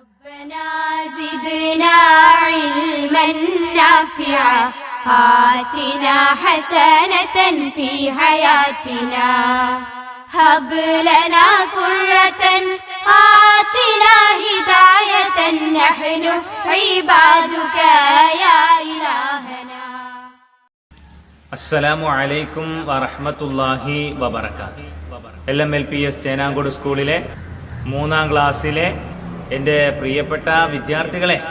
ربنا زدنا علما نافعا آتنا حسنة في حياتنا هب لنا قرة آتنا هداية نحن عبادك يا إلهنا അസ്സലാമു അലൈക്കും വറഹ്മത്തുള്ളാഹി വബറകാത്ത് L M L P S Chenankode സ്കൂളിലെ മൂന്നാം ക്ലാസ്സിലെ എന്റെ പ്രിയപ്പെട്ട വിദ്യാർത്ഥികളെ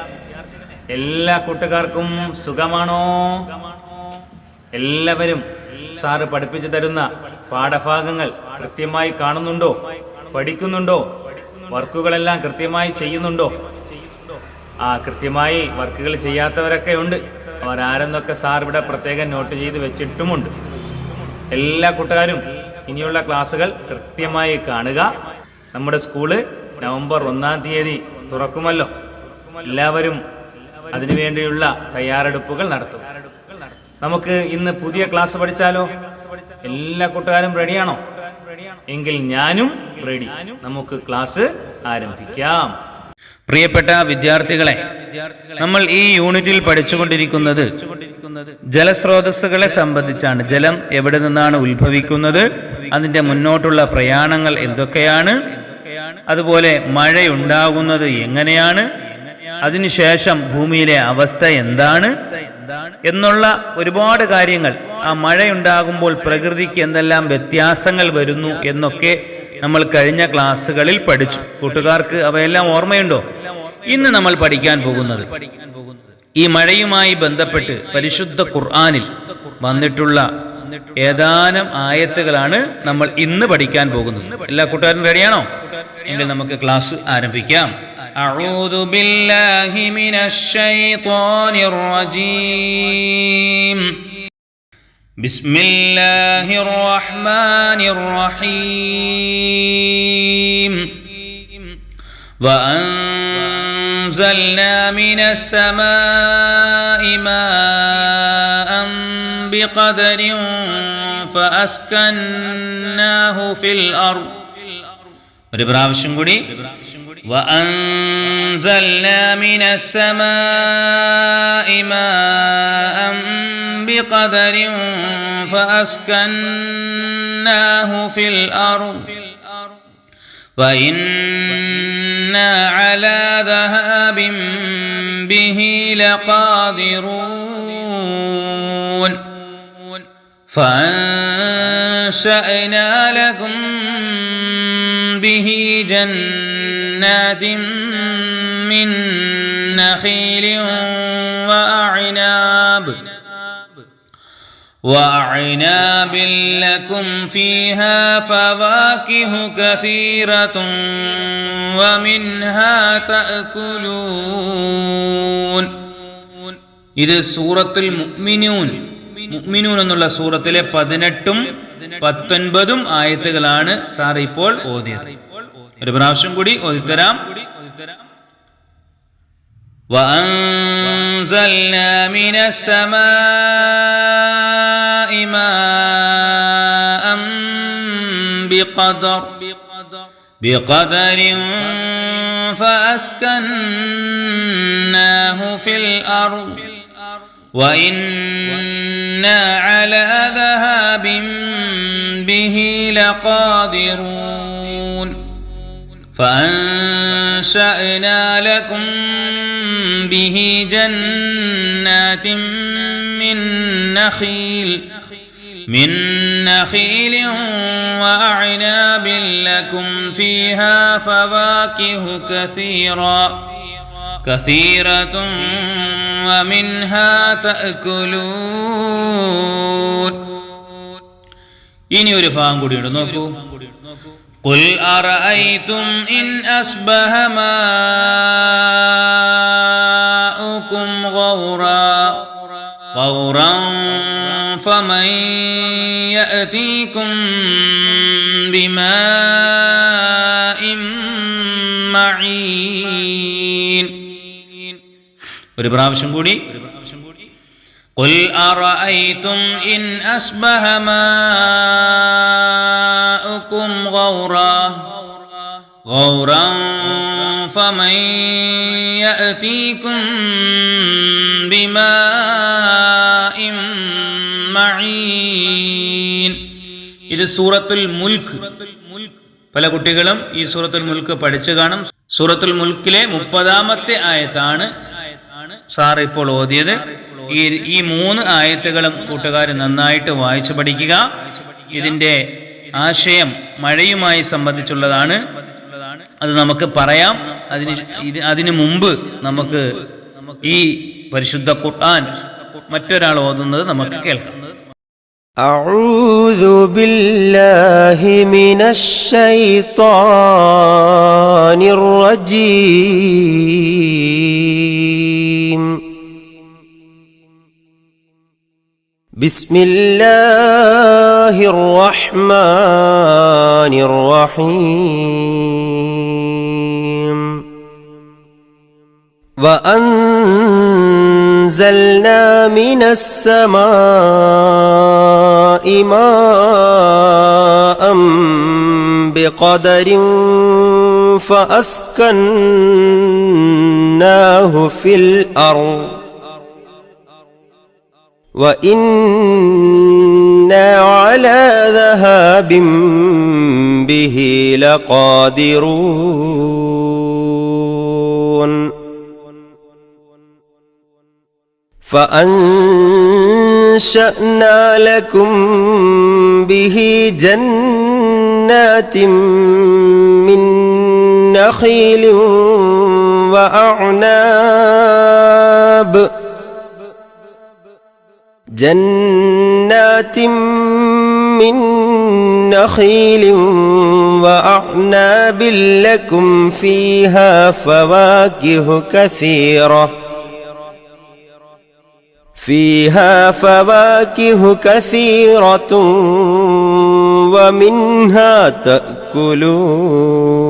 എല്ലാ കൂട്ടുകാർക്കും സുഖമാണോ? എല്ലാവരും സാറ് പഠിപ്പിച്ചു തരുന്ന പാഠഭാഗങ്ങൾ കൃത്യമായി കാണുന്നുണ്ടോ? പഠിക്കുന്നുണ്ടോ? വർക്കുകളെല്ലാം കൃത്യമായി ചെയ്യുന്നുണ്ടോ? ആ കൃത്യമായി വർക്കുകൾ ചെയ്യാത്തവരൊക്കെ ഉണ്ട്. അവരാരെന്നൊക്കെ സാർ ഇവിടെ പ്രത്യേകം നോട്ട് ചെയ്ത് വെച്ചിട്ടുമുണ്ട്. എല്ലാ കൂട്ടുകാരും ഇനിയുള്ള ക്ലാസ്സുകൾ കൃത്യമായി കാണുക. നമ്മുടെ സ്കൂൾ നവംബർ ഒന്നാം തീയതി തുറക്കുമല്ലോ. എല്ലാവരും അതിനുവേണ്ടിയുള്ള തയ്യാറെടുപ്പുകൾ നടത്തും. നമുക്ക് ഇന്ന് പുതിയ ക്ലാസ് പഠിച്ചാലോ? എല്ലാ കൂട്ടുകാരും റെഡിയാണോ എങ്കിൽ ഞാനും റെഡി നമുക്ക് ക്ലാസ് ആരംഭിക്കാം. പ്രിയപ്പെട്ട വിദ്യാർത്ഥികളെ നമ്മൾ ഈ യൂണിറ്റിൽ പഠിച്ചുകൊണ്ടിരിക്കുന്നത് ജലസ്രോതസ്സുകളെ സംബന്ധിച്ചാണ്. ജലം എവിടെ നിന്നാണ് ഉത്ഭവിക്കുന്നത്? അതിന്റെ മുന്നോട്ടുള്ള പ്രയാണങ്ങൾ എന്തൊക്കെയാണ്? അതുപോലെ മഴയുണ്ടാകുന്നത് എങ്ങനെയാണ്? അതിനുശേഷം ഭൂമിയിലെ അവസ്ഥ എന്താണ്? എന്നുള്ള ഒരുപാട് കാര്യങ്ങൾ. ആ മഴയുണ്ടാകുമ്പോൾ പ്രകൃതിക്ക് എന്തെല്ലാം വ്യത്യാസങ്ങൾ വരുന്നു എന്നൊക്കെ നമ്മൾ കഴിഞ്ഞ ക്ലാസ്സുകളിൽ പഠിച്ചു. കൂട്ടുകാർക്ക് അവയെല്ലാം ഓർമ്മയുണ്ടോ? ഇന്ന് നമ്മൾ പഠിക്കാൻ പോകുന്നത് ഈ മഴയുമായി ബന്ധപ്പെട്ട് പരിശുദ്ധ ഖുർആാനിൽ വന്നിട്ടുള്ള ഏതാനും ആയത്തുകളാണ് നമ്മൾ ഇന്ന് പഠിക്കാൻ പോകുന്നത് എല്ലാ കൂട്ടുകാരും റെഡിയാണോ എങ്കിൽ നമുക്ക് ക്ലാസ് ആരംഭിക്കാം أعوذ بالله من الشيطان الرجيم بسم الله الرحمن الرحيم وأنزلنا من السماء ماء بقدر فأسكناه في الأرض ഒരു പ്രാവശ്യം കൂടി وأنزلنا من السماء ماء بقدر فأسكناه في الأرض وإنا على ذهاب به لقادرون فأنشأنا لكم به جنات من نخيل وأعناب وأعناب لكم فيها فواكه كثيرة ومنها تأكلون ഇത് സൂറത്തുൽ മുഅ്മിനൂൻ മുഅ്മിനൂൻ എന്നുള്ള സൂറത്തിലെ പതിനെട്ടും പത്തൊൻപതും ആയത്തുകളാണ് സാർ ഇപ്പോൾ ഓതിയത് ഒരു പ്രാവശ്യം കൂടി ഓതിത്തരാം وأنزلنا من السماء ماء بقدر بقدر فأسكناه في الأرض وإنا على ذهاب به لقادرون فأنشأنا لكم به جنات من نخيل من نخيل وأعناب لكم فيها فواكه كثيرا كثيرة ഇനി ഒരു ഭാഗം കൂടിയുണ്ട് നോക്കൂ قل أرأيتم إن أصبح ماؤكم غورا غورا فمن يأتيكم بماء ഒരു പ്രാവശ്യം കൂടി قل أرأيتم إن أصبح ماؤكم غورا غورا فمن يأتيكم بماء معين ഇത് സൂറത്തുൽ മുൽക്ക് പല കുട്ടികളും ഈ സൂറത്തുൽ മുൽക്ക് പഠിച്ചു കാണും സൂറത്തുൽ മുൽക്കിലെ മുപ്പതാമത്തെ ആയത്താണ് സാർ ഇപ്പോൾ ഓതിയത് ഈ ഈ മൂന്ന് ആയത്തുകളും കൂട്ടുകാർ നന്നായിട്ട് വായിച്ചു പഠിക്കുക ഇതിന്റെ ആശയം മഴയുമായി സംബന്ധിച്ചുള്ളതാണ് അത് നമുക്ക് പറയാം അതിന് ഇത് അതിനു മുമ്പ് നമുക്ക് ഈ പരിശുദ്ധ ഖുർആൻ മറ്റൊരാൾ ഓതുന്നത് നമുക്ക് കേൾക്കാം أعوذ بالله من الشيطان الرجيم بسم الله الرحمن الرحيم. وأنزلنا من السماء ماء بقدر فأسكناه في الأرض. وإنا على ذهاب به لقادرون فأنشأنا لكم به جنات من نخيل وأعناب جنات من نخيل وأعناب لكم فيها فواكه كثيرة. فيها فواكه كثيرة ومنها تأكلون.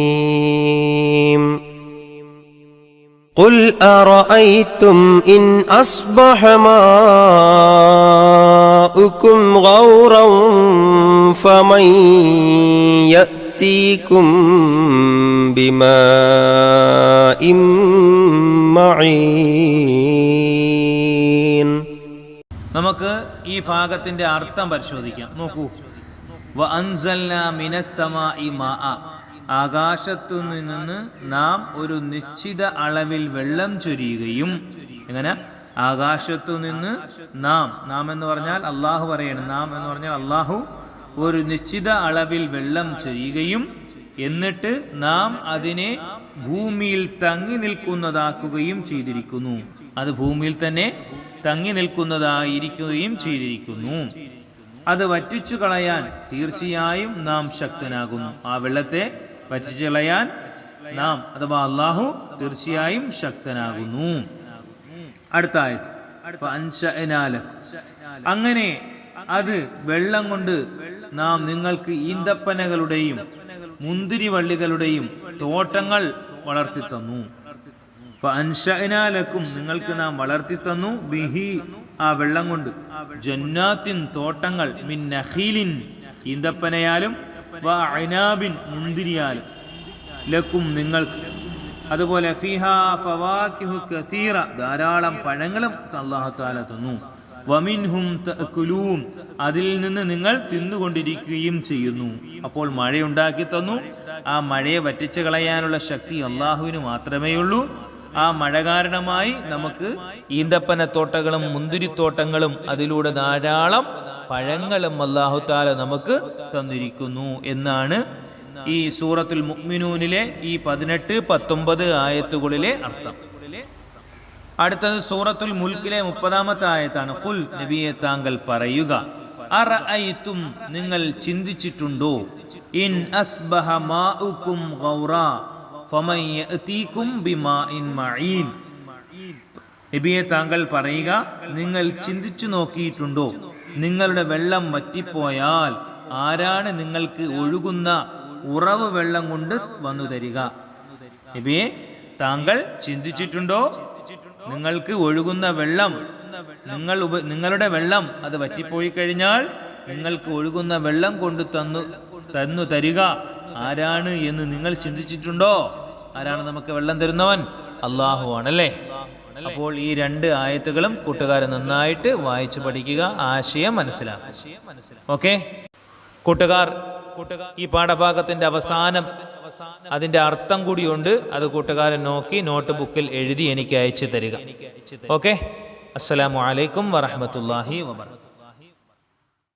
قل أرأيتم إن أصبح ماؤكم غورا فمن يأتيكم بماء معين നമുക്ക് ഈ ഭാഗത്തിന്റെ അർത്ഥം പരിശോധിക്കാം നോക്കൂ വ അൻസൽന മിനസ്സമാഇ മാഅ. ആകാശത്തു നിന്ന് നാം ഒരു നിശ്ചിത അളവിൽ വെള്ളം ചൊരിയുകയും. എങ്ങനെ? ആകാശത്തു നിന്ന് നാം നാം എന്ന് പറഞ്ഞാൽ അള്ളാഹു പറയണം. നാം എന്ന് പറഞ്ഞാൽ അള്ളാഹു ഒരു നിശ്ചിത അളവിൽ വെള്ളം ചൊരിയുകയും എന്നിട്ട് നാം അതിനെ ഭൂമിയിൽ തങ്ങി നിൽക്കുന്നതാക്കുകയും ചെയ്തിരിക്കുന്നു. അത് ഭൂമിയിൽ തന്നെ തങ്ങി നിൽക്കുന്നതായിരിക്കുകയും ചെയ്തിരിക്കുന്നു. അത് വറ്റിച്ചു കളയാൻ തീർച്ചയായും നാം ശക്തനാകുന്നു. ആ വെള്ളത്തെ വറ്റിച്ചു കളയാൻ നാം അഥവാ അള്ളാഹു തീർച്ചയായും ശക്തനാകുന്നു. അടുത്ത ആയത് അങ്ങനെ അത് വെള്ളം കൊണ്ട് നാം നിങ്ങൾക്ക് ഈന്തപ്പനകളുടെയും മുന്തിരിവള്ളികളുടെയും തോട്ടങ്ങൾ വളർത്തി തന്നു. അൻഷനാലക്കും നിങ്ങൾക്ക് നാം വളർത്തി തന്നു. ബിഹി ആ വെള്ളം കൊണ്ട് ജന്നാത്തിൻ തോട്ടങ്ങൾ മിൻ നഖീലിൻ ഈന്തപ്പനയാലും വ അനാബിൻ മുന്തിരിയാലും ലക്കും നിങ്ങൾക്ക് അതുപോലെ കസീറ ധാരാളം പഴങ്ങളും അള്ളാഹു താല തന്നു. വമിൻഹും അതിൽ നിന്ന് നിങ്ങൾ തിന്നുകൊണ്ടിരിക്കുകയും ചെയ്യുന്നു. അപ്പോൾ മഴയുണ്ടാക്കി തന്നു. ആ മഴയെ വറ്റിച്ചു കളയാനുള്ള ശക്തി അള്ളാഹുവിന് മാത്രമേ ഉള്ളൂ ആ മഴ കാരണമായി നമുക്ക് ഈന്തപ്പനത്തോട്ടങ്ങളും മുന്തിരിത്തോട്ടങ്ങളും അതിലൂടെ ധാരാളം പഴങ്ങളും അള്ളാഹു താല നമുക്ക് തന്നിരിക്കുന്നു എന്നാണ് ഈ സൂറത്തുൽ മുഅ്മിനൂനിലെ ഈ പതിനെട്ട് പത്തൊമ്പത് ആയത്തുകളിലെ അർത്ഥം. അടുത്തത് സൂറത്തുൽ മുൽക്കിലെ മുപ്പതാമത്തെ ആയത്താണ്. കുൽ നബിയെ താങ്കൾ പറയുക. അറഅയ്തും നിങ്ങൾ ചിന്തിച്ചിട്ടുണ്ടോ? ഇൻ അസ്ബഹ മാഉക്കും ഗൗറ ഫമൻ യഅതീകും ബിമാഇൻ മഈൻ. താങ്കൾ പറയുക നിങ്ങൾ ചിന്തിച്ചു നോക്കിയിട്ടുണ്ടോ? നിങ്ങളുടെ വെള്ളം വറ്റിപ്പോയാൽ ആരാണ് നിങ്ങൾക്ക് ഒഴുകുന്ന ഉറവ് വെള്ളം കൊണ്ട് വന്നു തരിക? നബിയെ താങ്കൾ ചിന്തിച്ചിട്ടുണ്ടോ? നിങ്ങൾക്ക് ഒഴുകുന്ന വെള്ളം നിങ്ങൾ നിങ്ങളുടെ വെള്ളം അത് വറ്റിപ്പോയി കഴിഞ്ഞാൽ നിങ്ങൾക്ക് ഒഴുകുന്ന വെള്ളം കൊണ്ട് തന്നു തന്നു തരിക. ആരാണ് എന്ന് നിങ്ങൾ ചിന്തിച്ചിട്ടുണ്ടോ? ആരാണ് നമുക്ക് വെള്ളം തരുന്നവൻ? അള്ളാഹു ആണല്ലേ? അപ്പോൾ ഈ രണ്ട് ആയത്തുകളും കൂട്ടുകാരെ നന്നായിട്ട് വായിച്ചു പഠിക്കുക ആശയം മനസ്സിലാക്കുക. ഓക്കെ? കൂട്ടുകാർ ഈ പാഠഭാഗത്തിന്റെ അവസാനം അതിന്റെ അർത്ഥം കൂടിയുണ്ട്. അത് കൂട്ടുകാരൻ നോക്കി നോട്ട് ബുക്കിൽ എഴുതി എനിക്ക് അയച്ചു തരിക. ഓക്കെ? അസ്സലാമു അലൈക്കും വറഹമത്തല്ലാഹി വബർക്കാത്തു